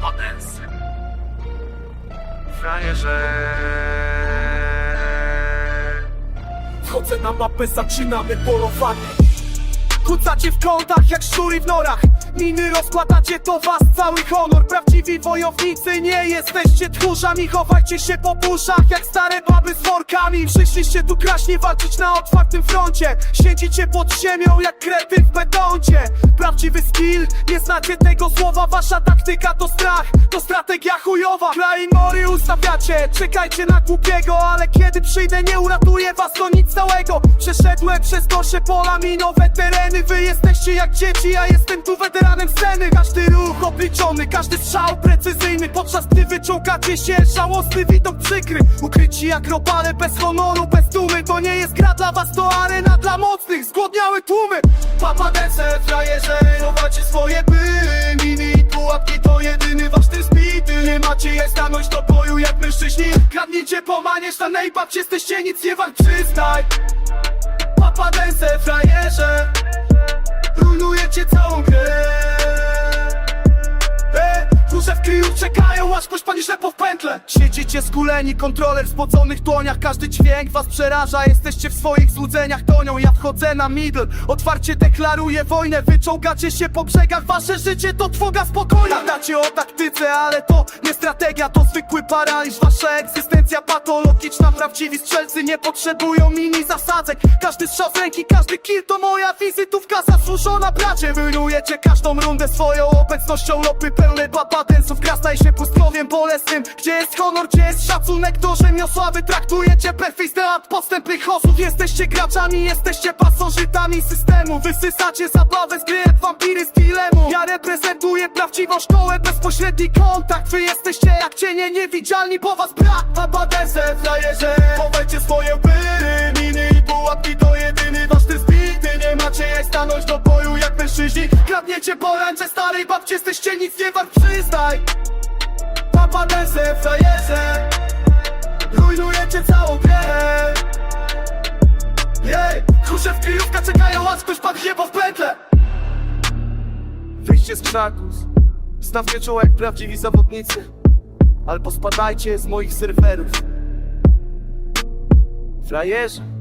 potens. Frajerze... Wchodzę na mapę, zaczynamy polowanie. Kucacie w kątach jak szczury w norach. Miny rozkładacie, to was cały honor. Prawdziwi wojownicy, nie jesteście tchórzami. Chowajcie się po buszach jak stare baby z workami. Przyszliście tu kraśnie walczyć na otwartym froncie. Siedzicie pod ziemią jak krety w betoncie. Prawdziwy skill, nie znacie tego słowa. Wasza taktyka to strach, to strategia chujowa. Krain mory ustawiacie, czekajcie na głupiego Ale kiedy przyjdę nie uratuje was to nic całego. Przeszedłem przez gorsze pola, minowe tereny. Wy jesteście jak dzieci, ja jestem tu weteranem sceny. Każdy ruch obliczony, każdy strzał precyzyjny. Podczas gdy wyczułkacie się, żałosny widok przykry. Ukryci jak robale, bez honoru, bez dumy. To nie jest gra dla was, to arena dla mocnych. Zgłodniałe tłumy. Papa dance, frajerze, chowacie swoje były. Miny i pułapki to jedyny wasz styl zbity Nie macie jak stanąć do boju jak mężczyźni. Kradnijcie pomaniesz na nejbab, jesteście nic nie wart, przyznaj. Papa dance, Kryju czekają, aż ktoś pani ślepo w pętle. Siedzicie skuleni, kontroler w spoconych dłoniach. Każdy dźwięk was przeraża, jesteście w swoich złudzeniach Tonią, ja wchodzę na middle. Otwarcie deklaruję wojnę. Wyciągacie się po brzegach, wasze życie to trwoga spokojna Gadacie o taktyce, ale to strategia To zwykły paraliż, wasza egzystencja patologiczna. Prawdziwi strzelcy nie potrzebują mini zasadzek. Każdy strzał z ręki, każdy kill to moja wizytówka Zasłużona bracie, wyrujecie każdą rundę swoją obecnością. Lopy pełne babadensów, gra staje się pustkowiem bolesnym. Gdzie jest honor, gdzie jest szacunek? Do rzemiosła Wy traktujecie perfistę od podstępnych osób Jesteście graczami, jesteście pasożytami systemu. Wysysacie zabawę z gry jak wampiry z dilemu Ja reprezentuję prawdziwą szkołę, bezpośredni kontakt. Wy jesteście jak cienie niewidzialni, bo was brak Babadese, frajerze, chowajcie swoje pyry Miny i pułapki to jedyny wasz styl zbity Nie macie jak stanąć do boju jak mężczyźni. Kradniecie poręcze starej babci, jesteście nic nie wart, przyznaj. Papa dance, frajerze Rujnujecie całą grę Jej, duże w kryjówka czekają, aż ktoś padnie po w pętle. Wyjście z krzaków Stawcie czoło jak prawdziwi zawodnicy Albo spadajcie z moich serwerów. Frajerze